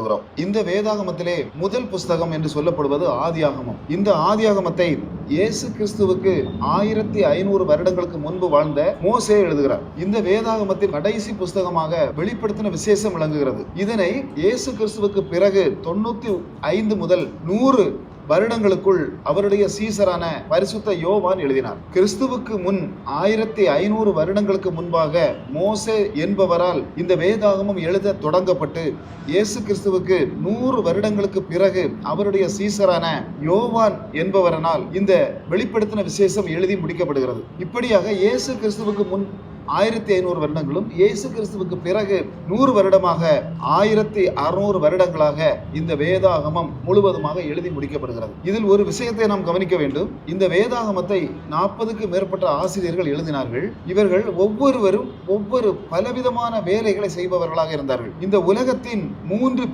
பார்க்கிறோம் இந்த வேதாகமத்திலே முதல் புஸ்தகம் என்று சொல்லப்படுவது ஆதியாகமம். இந்த ஆதியாகமத்தை இயேசு கிறிஸ்துவுக்கு ஆயிரத்தி ஐநூறு வருடங்களுக்கு முன்பு வாழ்ந்த மோசே எழுதுகிறார். இந்த வேதாகமத்தின் கடைசி புஸ்தகமாக வெளிப்படுத்தின விசேஷம் விளங்குகிறது. இதனை இயேசு கிறிஸ்துவுக்கு பிறகு தொண்ணூத்தி ஐந்து முதல் நூறு வருடங்களுக்குள் அவருடைய சீசரான பரிசுத்த யோவான் எழுதினார். கிறிஸ்துவுக்கு முன் ஆயிரத்தி ஐநூறு வருடங்களுக்கு முன்பாக மோசே என்பவரால் இந்த வேதாகமம் எழுத தொடங்கப்பட்டு இயேசு கிறிஸ்துவுக்கு நூறு வருடங்களுக்கு பிறகு அவருடைய சீசரான யோவான் என்பவரனால் இந்த வெளிப்படுத்தின விசேஷம் எழுதி முடிக்கப்படுகிறது. இப்படியாக இயேசு கிறிஸ்துவுக்கு முன் ஆயிரத்தி ஐநூறு வருடங்களும் இயேசு கிறிஸ்துவுக்கு பிறகு நூறு வருடமாக ஆயிரத்தி அறுநூறு வருடங்களாக இந்த வேதாகமம் முழுவதுமாக எழுதி முடிக்கப்படுகிறது. இதில் ஒரு விஷயத்தை நாம் கவனிக்க வேண்டும். இந்த வேதாகமத்தை நாற்பதுக்கு மேற்பட்ட ஆசிரியர்கள் எழுதினார்கள். இவர்கள் ஒவ்வொருவரும் ஒவ்வொரு பலவிதமான வேலைகளை செய்பவர்களாக இருந்தார்கள். இந்த உலகத்தின் மூன்று